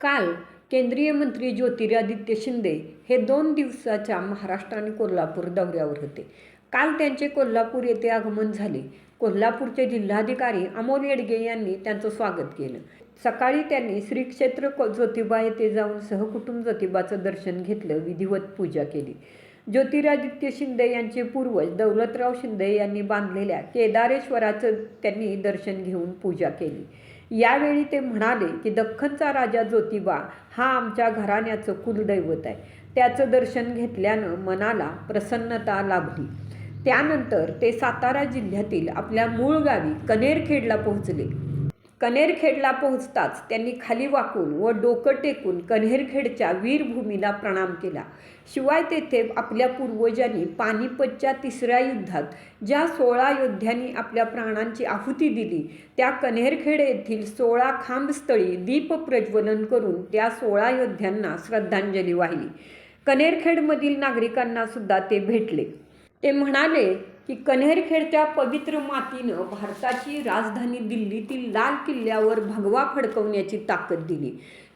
काल केंद्रीय मंत्री ज्योतिरादित्य शिंदे हे दोन दिवसाच्या महाराष्ट्र आणि कोल्हापूर दौऱ्यावर होते. काल त्यांचे कोल्हापूर येथे आगमन झाले. कोल्हापूरचे जिल्हाधिकारी अमोल येडगे यांनी त्यांचं स्वागत केलं. सकाळी त्यांनी श्री क्षेत्र को- ज्योतिबा येथे जाऊन सहकुटुंब ज्योतिबाचं दर्शन घेतलं विधिवत पूजा केली. ज्योतिरादित्य शिंदे यांचे पूर्वज दौलतराव शिंदे यांनी बांधलेल्या केदारेश्वराचं त्यांनी दर्शन घेऊन पूजा केली. यावेळी ते म्हणाले की दख्खनचा राजा ज्योतिबा हा आमच्या घराण्याचं कुलदैवत आहे. त्याचं दर्शन घेतल्यानं मनाला प्रसन्नता लाभली. त्यानंतर ते सातारा जिल्ह्यातील आपल्या मूळ गावी कनेरखेडला पोहोचले. कनेरखेडला पोहोचताच त्यांनी खाली वाकून व डोकं टेकून कन्हेरखेडच्या वीरभूमीला प्रणाम केला. शिवाय तेथे आपल्या पूर्वजांनी पानिपतच्या तिसऱ्या युद्धात ज्या सोळा योद्ध्यांनी आपल्या प्राणांची आहुती दिली त्या कन्हेरखेड येथील सोळा खांबस्थळी दीप प्रज्वलन करून त्या सोळा योद्ध्यांना श्रद्धांजली वाहिली. कनेरखेडमधील नागरिकांना सुद्धा ते भेटले. ते म्हणाले की कन्हेरखेडच्या पवित्र मातीनं भारताची राजधानी दिल्लीतील लाल किल्ल्यावर भगवा फडकवण्याची ताकद दिली.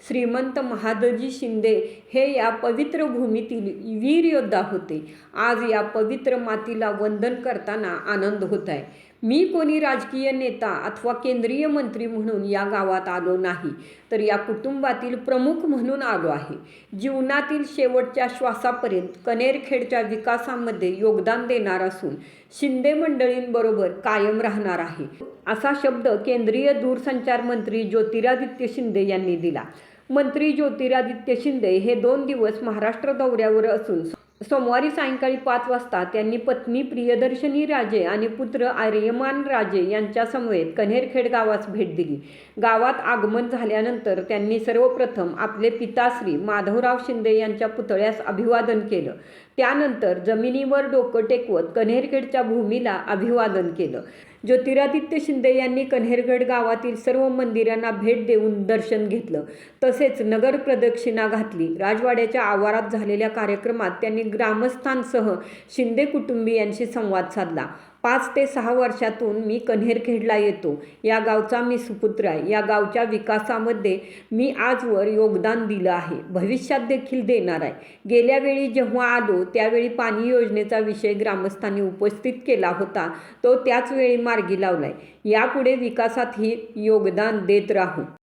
श्रीमंत महादजी शिंदे हे या पवित्र भूमीतील वीर योद्धा होते. आज या पवित्र मातीला वंदन करताना आनंद होत आहे. मी कोणी राजकीय नेता अथवा केंद्रीय मंत्री म्हणून या गावात आलो नाही तर या कुटुंबातील प्रमुख म्हणून आलो आहे. जीवनातील शेवटच्या श्वासापर्यंत कनेरखेडच्या विकासामध्ये योगदान देणार असून शिंदे मंडळींबरोबर कायम राहणार आहे. असा शब्द केंद्रीय दूरसंचार मंत्री ज्योतिरादित्य शिंदे यांनी दिला. मंत्री ज्योतिरादित्य शिंदे हे दोन दिवस महाराष्ट्र दौऱ्यावर असून सोमवारी सायंकाळी पाच वाजता त्यांनी पत्नी प्रियदर्शनी राजे आणि पुत्र आर्यमान राजे यांच्यासमवेत कन्हेरखेड गावास भेट दिली. गावात आगमन झाल्यानंतर त्यांनी सर्वप्रथम आपले पिताश्री माधवराव शिंदे यांच्या पुतळ्यास अभिवादन केलं. त्यानंतर जमिनीवर डोकं टेकवत कन्हेरखेडच्या भूमीला अभिवादन केलं. ज्योतिरादित्य शिंदे यांनी कन्हेरगड गावातील सर्व मंदिरांना भेट देऊन दर्शन घेतलं. तसेच नगर प्रदक्षिणा घातली. राजवाड्याच्या आवारात झालेल्या कार्यक्रमात त्यांनी ग्रामस्थांसह शिंदे कुटुंबियांशी संवाद साधला. पाच ते सहा वर्षातून मी कन्हेरखेडला येतो. या गावचा मी सुपुत्र आहे. या गावच्या विकासामध्ये मी आजवर योगदान दिलं आहे. भविष्यात देखील देणार आहे. गेल्या वेळी जेव्हा आलो त्यावेळी पाणी योजनेचा विषय ग्रामस्थांनी उपस्थित केला होता. तो त्याच वेळी मार्गी लावलाय. यापुढे विकासातही योगदान देत राहू.